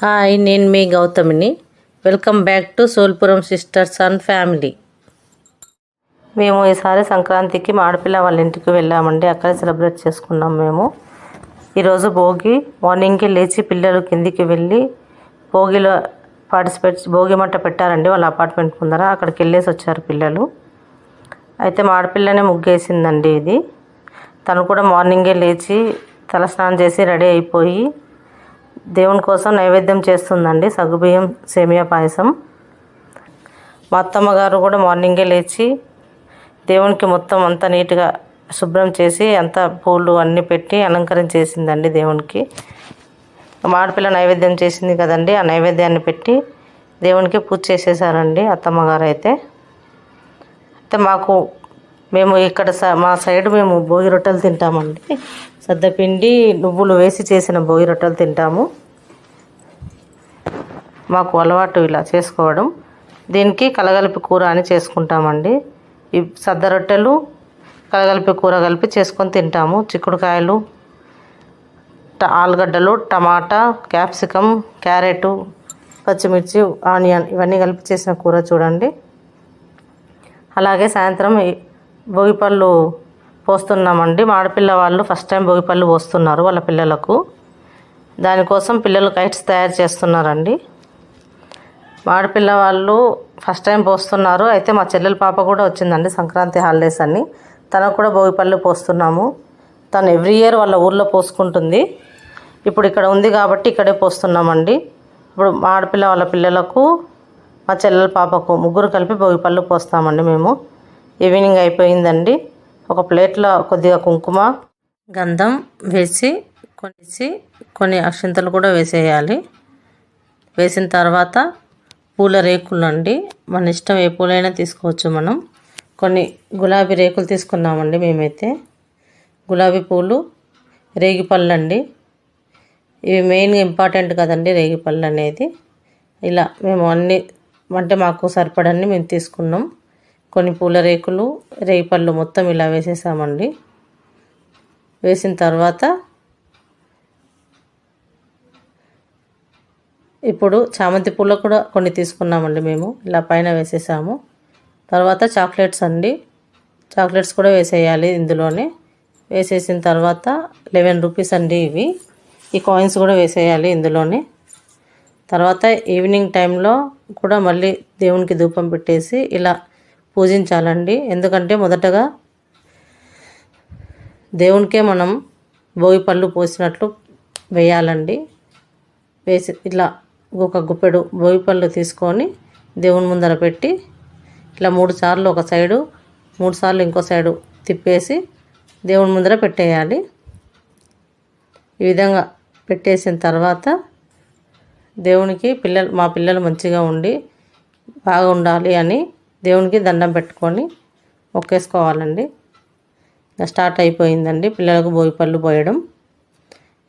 Hi నేను మీ గౌతమిని. Welcome back to Solpuram sisters and family. మేము ఈసారి సంక్రాంతికి మా ఆడపిల్ల వాళ్ళ ఇంటికి వెళ్ళామండి. అక్కడే సెలబ్రేట్ చేసుకున్నాం మేము. ఈరోజు భోగి మార్నింగ్కి లేచి పిల్లలు కిందికి వెళ్ళి భోగిలో పార్టిసిపేట్ భోగి మంట పెట్టారండి వాళ్ళ అపార్ట్మెంట్ ముందర. అక్కడికి వెళ్ళేసి వచ్చారు పిల్లలు. అయితే మా ఆడపిల్లనే ముగ్గేసిందండి ఇది. తను కూడా మార్నింగే లేచి తలస్నానం చేసి రెడీ అయిపోయి దేవుని కోసం నైవేద్యం చేస్తుందండి. సగ్గుబియ్యం సేమియా పాయసం. మా అత్తమ్మ గారు కూడా మార్నింగే లేచి దేవునికి మొత్తం అంతా నీట్గా శుభ్రం చేసి అంతా పూలు అన్నీ పెట్టి అలంకరించేసిందండి దేవునికి. మాడపిల్ల నైవేద్యం చేసింది కదండి. ఆ నైవేద్యాన్ని పెట్టి దేవునికి పూజ చేసేసారండి అత్తమ్మ గారు అయితే. అయితే మాకు మేము ఇక్కడ స- మా సైడ్ మేము భోగి రొట్టెలు తింటామండి. సద్దపిండి నువ్వులు వేసి చేసిన భోగి రొట్టెలు తింటాము. మాకు అలవాటు ఇలా చేసుకోవడం. దీనికి కలగలిపి కూర అని చేసుకుంటామండి. ఈ సద్ద రొట్టెలు కలగలిపి కూర కలిపి చేసుకొని తింటాము. చిక్కుడుకాయలు ఆలుగడ్డలు టమాటా క్యాప్సికమ్ క్యారెట్ పచ్చిమిర్చి ఆనియన్ ఇవన్నీ కలిపి చేసిన కూర చూడండి. అలాగే సాయంత్రం భోగిపళ్ళు పోస్తున్నామండి. మాడపిల్ల వాళ్ళు ఫస్ట్ టైం భోగిపళ్ళు పోస్తున్నారు వాళ్ళ పిల్లలకు. దానికోసం పిల్లలు కైట్స్ తయారు చేస్తున్నారండి. ఆడపిల్ల వాళ్ళు ఫస్ట్ టైం పోస్తున్నారు. అయితే మా చెల్లెల పాప కూడా వచ్చిందండి సంక్రాంతి హాలిడేస్ అని. తనకు కూడా భోగిపళ్ళు పోస్తున్నాము. తను ఎవ్రీ ఇయర్ వాళ్ళ ఊర్లో పోసుకుంటుంది. ఇప్పుడు ఇక్కడ ఉంది కాబట్టి ఇక్కడే పోస్తున్నామండి. ఇప్పుడు ఆడపిల్ల వాళ్ళ పిల్లలకు మా చెల్లెల పాపకు ముగ్గురు కలిపి భోగిపళ్ళు పోస్తామండి మేము. ఈవినింగ్ అయిపోయిందండి. ఒక ప్లేట్లో కొద్దిగా కుంకుమ గంధం వేసి కొనేసి కొన్ని అక్షింతలు కూడా వేసేయాలి. వేసిన తర్వాత పూల రేకులు అండి మన ఇష్టం ఏ పూలైనా తీసుకోవచ్చు మనం. కొన్ని గులాబీ రేకులు తీసుకున్నామండి మేమైతే. గులాబీ పూలు రేగిపళ్ళు అండి ఇవి మెయిన్గా ఇంపార్టెంట్ కదండి రేగిపళ్ళు అనేది. ఇలా మేము అన్ని అంటే మాకు సరిపడన్ని మేము తీసుకున్నాం. కొన్ని పూల రేకులు రేగిపళ్ళు మొత్తం ఇలా వేసేసామండి. వేసిన తర్వాత ఇప్పుడు చామంతి పూలు కూడా కొన్ని తీసుకున్నామండి మేము. ఇలా పైన వేసేసాము. తర్వాత చాక్లెట్స్ అండి. చాక్లెట్స్ కూడా వేసేయాలి ఇందులోనే. వేసేసిన తర్వాత లెవెన్ రూపీస్ అండి ఇవి. ఈ కాయిన్స్ కూడా వేసేయాలి ఇందులోనే. తర్వాత ఈవినింగ్ టైంలో కూడా మళ్ళీ దేవునికి ధూపం పెట్టేసి ఇలా పూజించాలండి. ఎందుకంటే మొదటగా దేవునికే మనం భోగి పళ్ళు పోసినట్లు వేయాలండి. వేసి ఇట్లా ఒక గుప్పెడు భోగి పళ్ళు తీసుకొని దేవుని ముందర పెట్టి ఇట్లా మూడు సార్లు ఒక సైడు మూడు సార్లు ఇంకో సైడు తిప్పేసి దేవుని ముందర పెట్టేయాలి. ఈ విధంగా పెట్టేసిన తర్వాత దేవునికి పిల్లలు మా పిల్లలు మంచిగా ఉండి బాగా ఉండాలి అని దేవునికి దండం పెట్టుకొని మొక్కేసుకోవాలండి. స్టార్ట్ అయిపోయిందండి. పిల్లలకు బోయిపళ్ళు పోయడం.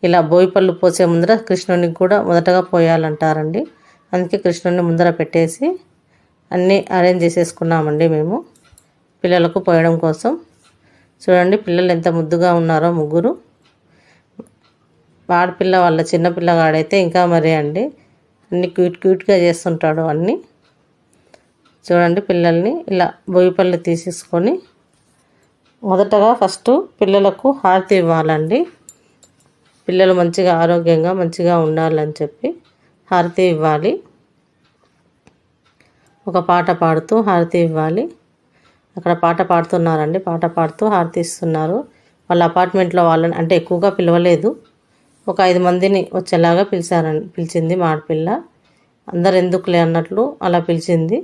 ఇలా బోయిపళ్ళు పోసే ముందర కృష్ణునికి కూడా మొదటగా పోయాలంటారండి. అందుకే కృష్ణుని ముందర పెట్టేసి అన్నీ అరేంజ్ చేసేసుకున్నామండి మేము పిల్లలకు పోయడం కోసం. చూడండి పిల్లలు ఎంత ముద్దుగా ఉన్నారో ముగ్గురు. ఆడపిల్ల వాళ్ళ చిన్న పిల్లగాడైతే ఇంకా మరే అండి. అన్ని క్యూట్ క్యూట్గా చేస్తుంటాడు అన్నీ. చూడండి పిల్లల్ని ఇలా భోగిపళ్ళు తీసేసుకొని మొదటగా ఫస్ట్ పిల్లలకు హారతి ఇవ్వాలండి. పిల్లలు మంచిగా ఆరోగ్యంగా మంచిగా ఉండాలని చెప్పి హారతి ఇవ్వాలి. ఒక పాట పాడుతూ హారతి ఇవ్వాలి. అక్కడ పాట పాడుతున్నారండి. పాట పాడుతూ హారతి ఇస్తున్నారు. వాళ్ళ అపార్ట్మెంట్లో వాళ్ళని అంటే ఎక్కువగా పిలవలేదు. ఒక ఐదు మందిని వచ్చేలాగా పిలిచారని పిలిచింది మా ఆడపిల్ల. అందరు ఎందుకులే అన్నట్లు అలా పిలిచింది.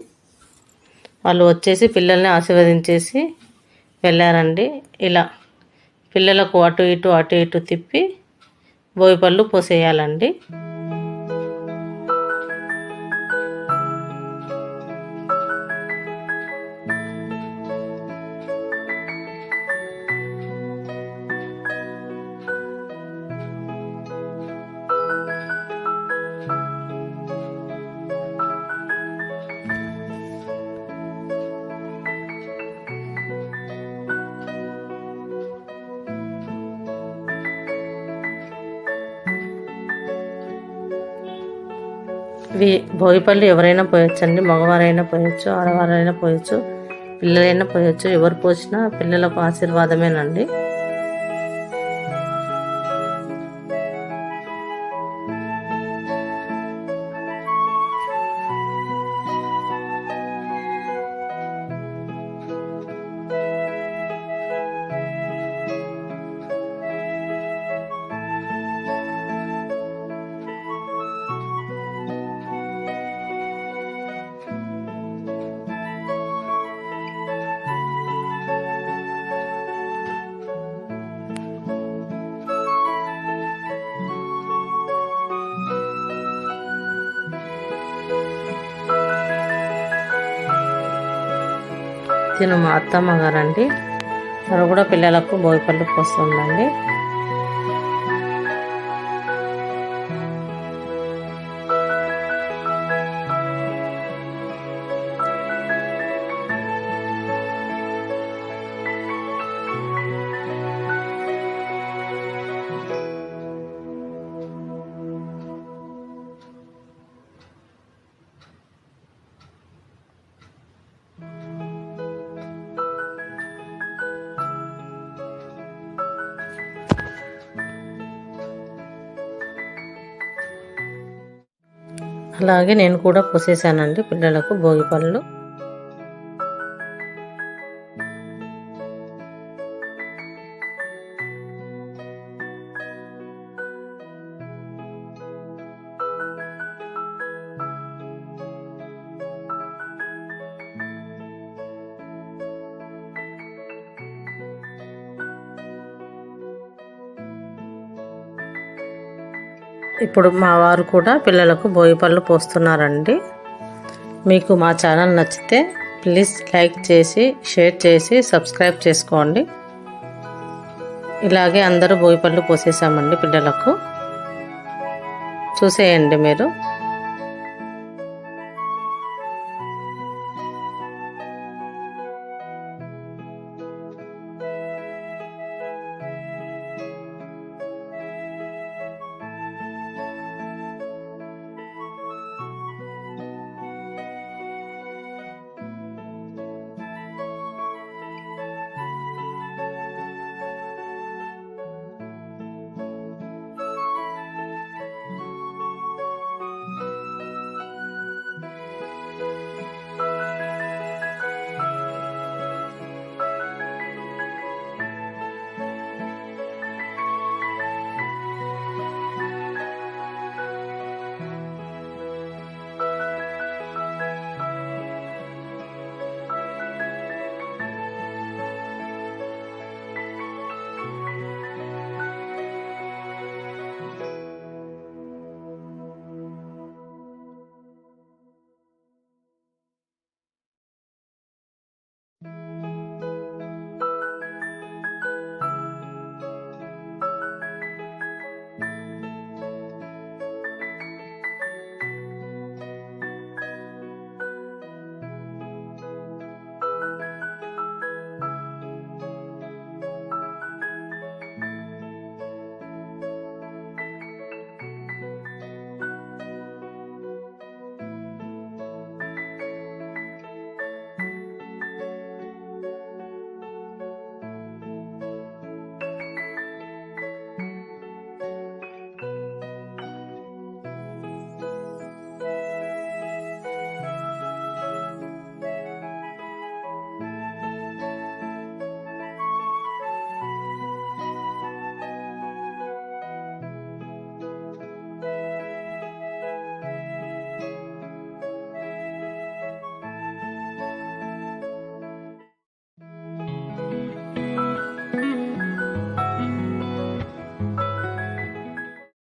వాళ్ళు వచ్చేసి పిల్లల్ని ఆశీర్వదించేసి వెళ్ళారండి. ఇలా పిల్లలకు అటు ఇటు అటు ఇటు తిప్పి బోయిపళ్ళు పోసేయాలండి. ఇవి భోగిపళ్ళు ఎవరైనా పోయొచ్చండి. మగవారైనా పోయొచ్చు ఆడవారైనా పోయొచ్చు పిల్లలైనా పోయొచ్చు. ఎవరు పోసినా పిల్లలకు ఆశీర్వాదమేనండి. తిను మా అత్తమ్మ గారండి. వారు కూడా పిల్లలకు బోయపళ్ళు పోస్తుందండి అలాగే నేను కూడా పోసేసానండి పిల్లలకు భోగి పళ్ళు. ఇప్పుడు మా వారు కూడా పిల్లలకు భోగిపళ్ళు పోస్తున్నారండి. మీకు మా ఛానల్ నచ్చితే ప్లీజ్ లైక్ చేసి షేర్ చేసి సబ్స్క్రైబ్ చేసుకోండి. ఇలాగే అందరూ భోగిపళ్ళు పోసేసామండి పిల్లలకు. చూసేయండి మీరు.